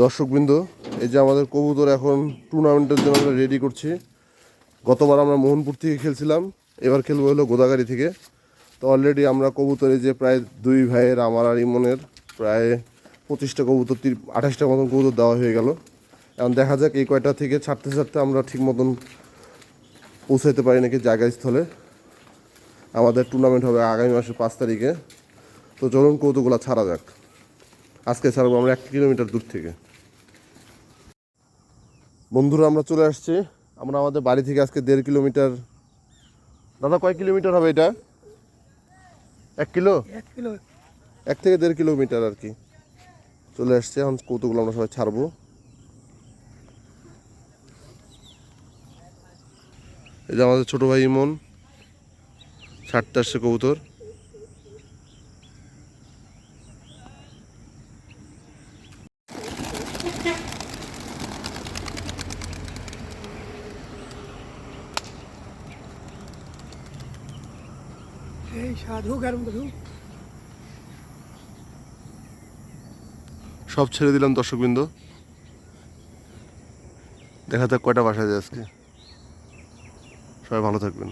দর্শকবৃন্দ, এই যে আমাদের কবুতর এখন টুর্নামেন্টের জন্য আমরা রেডি করছি। গতবার আমরা মোহনপুর থেকে খেলছিলাম, এবার খেলব হলো গোদাগাড়ি থেকে। তো অলরেডি আমরা কবুতরে যে প্রায় দুই ভাইয়ের, আমার আর ইমনের প্রায় পঁচিশটা কবুতর, তির, আঠাশটা মতন কবুতর দেওয়া হয়ে গেল। এখন দেখা যাক এই কয়টা থেকে ছাড়তে ছাড়তে আমরা ঠিক মতন পৌঁছাইতে পারি নাকি জায়গাস্থলে। আমাদের টুর্নামেন্ট হবে আগামী মাসের পাঁচ তারিখে। তো চলুন কৌতুকগুলো ছাড়া যাক। আজকে ছাড়বো আমরা এক কিলোমিটার দূর থেকে। বন্ধুরা আমরা চলে আসছি। আমরা আমাদের বাড়ি থেকে আজকে দেড় কিলোমিটার। দাদা কয় কিলোমিটার হবে এটা? এক কিলো? এক থেকে দেড় কিলোমিটার আর কি। চলে আসছে এখন কৌতুকগুলো আমরা সবাই ছাড়বো। এই যে আমাদের ছোটো ভাই ইমন ছাড়তে আসছে কবুতর। সব ছেড়ে দিলাম দর্শকবৃন্দ। দেখা যাক কয়টা বাসায় যায় আজকে। সবাই ভালো থাকবেন।